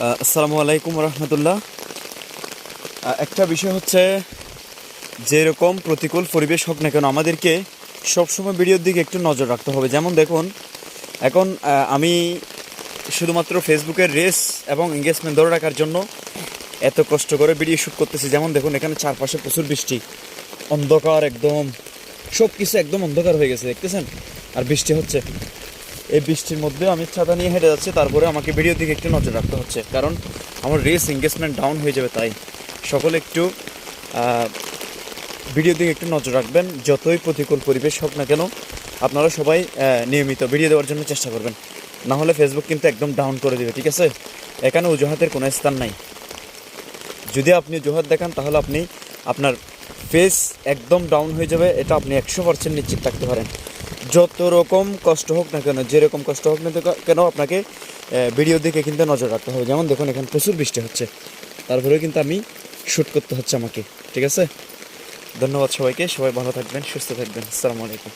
আসসালামু আলাইকুম রহমতুল্লাহ। একটা বিষয় হচ্ছে যেরকম প্রতিকূল পরিবেশ হোক না কেন, আমাদেরকে সবসময় ভিডিওর দিকে একটু নজর রাখতে হবে। যেমন দেখুন, এখন আমি শুধুমাত্র ফেসবুকের রেস এবং এঙ্গেজমেন্ট ধরে রাখার জন্য এত কষ্ট করে ভিডিও শ্যুট করতেছি। যেমন দেখুন, এখানে চারপাশে প্রচুর বৃষ্টি, অন্ধকার একদম সব কিছু একদম অন্ধকার হয়ে গেছে, দেখতেছেন? আর বৃষ্টি হচ্ছে। এই বৃষ্টির মধ্যে আমি ছাতা নিয়ে হেঁটে যাচ্ছি তারপরে আমাকে ভিডিওর দিকে একটু নজর রাখতে হচ্ছে। কারণ আমার রেস এঙ্গেজমেন্ট ডাউন হয়ে যাবে তাই। সকলে একটু আহ, ভিডিওর দিকে একটু নজর রাখবেন যতই প্রতিকূল পরিবেশ হোক না কেন আপনারা সবাই নিয়মিত ভিডিও দেওয়ার জন্য চেষ্টা করবেন। না হলে ফেসবুক কিন্তু একদম ডাউন করে দেবে ঠিক আছে? এখানে অজুহাতের কোনো স্থান নাই। যদি আপনি অজুহাত দেখান তাহলে আপনি আপনার ফেস একদম ডাউন হয়ে যাবে এটা আপনি একশো পার্সেন্ট নিশ্চিত থাকতে পারেন। যত রকম কষ্ট হোক না কেন, যেরকম কষ্ট হোক না কেন আপনাকে ভিডিও দিকে কিন্তু নজর রাখতে হবে। যেমন দেখুন, এখানে প্রচুর বৃষ্টি হচ্ছে। তারপরেও কিন্তু আমি শ্যুট করতে হচ্ছে আমাকে। ঠিক আছে? ধন্যবাদ সবাইকে। সবাই ভালো থাকবেন, সুস্থ থাকবেন। আসসালামু আলাইকুম।